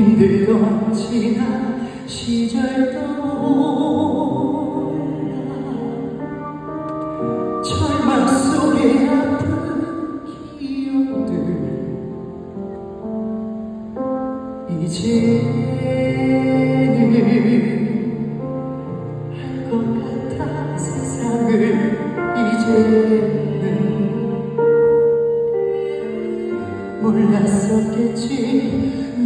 힘들던 지난 시절도 절망 속에 아픈 기억들. 이제는 할것 같아 세상을. 이제는 몰랐었겠지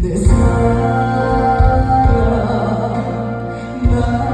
내 사랑 나